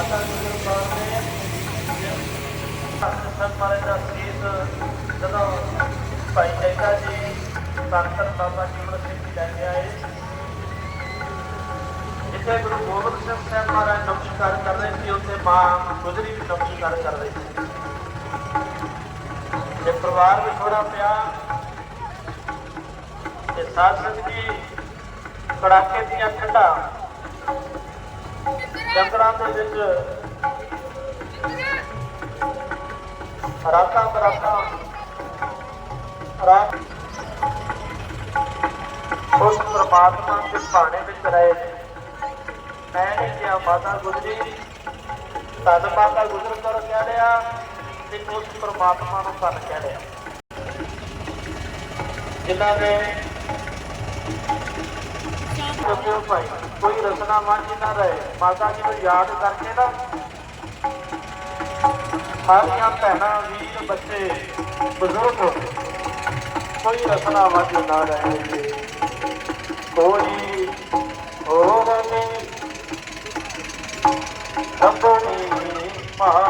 ਸੰਤ ਮਹਾਰਾਜ ਦਾ ਸੀਸ ਜਦੋਂ ਭਾਈ ਜੈਕਾ ਜੀ ਸੰਤਨ ਬਾਬਾ ਜੀਵਨ ਸਿੰਘ ਜੀ ਲੈ ਕੇ ਆਏ ਜਿੱਥੇ ਗੁਰੂ ਗੋਬਿੰਦ ਸਿੰਘ ਸਾਹਿਬ ਮਹਾਰਾਜ ਨਮਸਕਾਰ ਕਰ ਰਹੇ ਸੀ, ਉੱਥੇ ਮਾਂ ਗੁਜਰੀ ਵੀ ਨਮਸਕਾਰ ਕਰ ਰਹੀ ਸੀ। ਤੇ ਪਰਿਵਾਰ ਵੀ ਥੋੜਾ ਪਿਆ। ਤੇ ਸਾਧ ਸੰਗਤ ਜੀ ਕੜਾਕੇ ਦੀਆਂ ਠੰਡਾ ਜੰਗਲਾਂ ਦੇ ਵਿੱਚ ਰਾਤਾਂ ਬਰਾਤਾਂ ਰਾਤ ਉਸ ਪ੍ਰਮਾਤਮਾ ਦੇ ਭਾਣੇ ਵਿੱਚ ਰਹੇ ਨੇ। ਮੈਂ ਨਹੀਂ ਕਿਹਾ ਮਾਤਾ ਗੁਜਰੀ ਤਦ ਮਾਤਾ ਗੁਜਰ ਕਰ ਕਹਿ ਲਿਆ ਤੇ ਉਸ ਪ੍ਰਮਾਤਮਾ ਨੂੰ ਧੰਨ ਕਹਿ ਲਿਆ। ਜਿਨ੍ਹਾਂ ਨੇ ਕਿਉਂ ਭਾਈ। ਕੋਈ ਰਸਨਾ ਵਾਂਝੀ ਨਾ ਰਹੇ। ਮਾਤਾ ਜੀ ਨੂੰ ਯਾਦ ਕਰਕੇ ਨਾ। ਸਾਰੀਆਂ ਭੈਣਾਂ, ਵੀਰ, ਬੱਚੇ, ਬਜ਼ੁਰਗ, ਕੋਈ ਰਸਨਾ ਵਾਂਝੀ ਨਾ ਰਹੇ। ਕੋਈ ਹੋਰ ਨਹੀਂ ਰੱਬਣੀ ਮਾਂ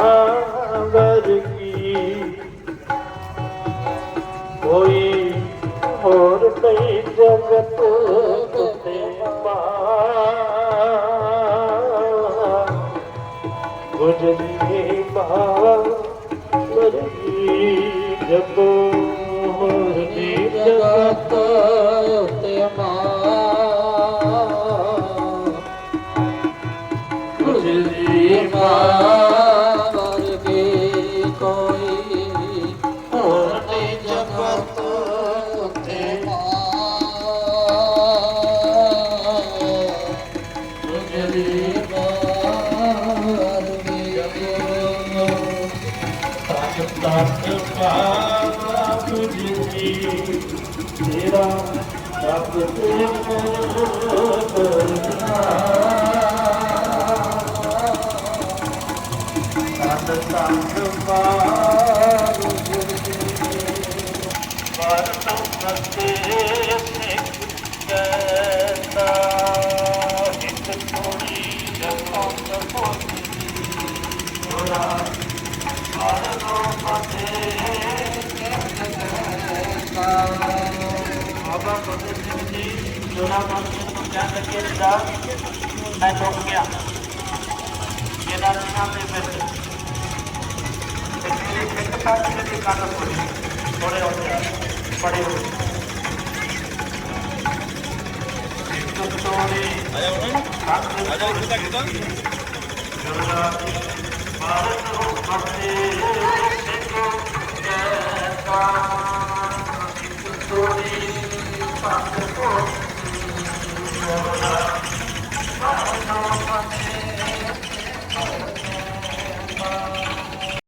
ਹੋਰ ਜਗਤ ਉਤੇ ਮਾ ਗੁਜਰੀ ਮਹਾਵਰ ਕੀ ਜਪੋ ਮੁਰਦੀ ਜਗਤ ਉਤੇ ਤਤ ਪਾਵਾ ਗੁਜਰੀ ਤੇਰਾ ਰੱਬ ਤੇ ਕਰਨਾ ਤਨ ਤਨ ਮਾਰੂ ਵਰਤੋਂ ਕਰਤੇ ਸਿੱਖ ਕੈਤਾ ਬਾਬਾ ਬੁੱਧ ਸਿੰਘ ਜੀ ਜੋੜਾ ਮੰਨ ਨੂੰ ਧਿਆਨ ਰੱਖਿਆ ਜਿਹੜਾ ਮੈਂ ਟੁੱਟ ਗਿਆ। ਇਹਨਾਂ ਦਿਨਾਂ ਦੇ ਵਿੱਚ ਤੇ ਮੇਰੇ ਇੱਕ ਸਾਥੀ ਦੀ ਗੱਲ ਹੋਈ ਥੋੜੇ ਹੁੰਦੇ ਬੜੇ ਹੋਏ ਇੱਕ ਤੋੜੀ ਆਇਆ ਉਹਨਾਂ ਆਇਆ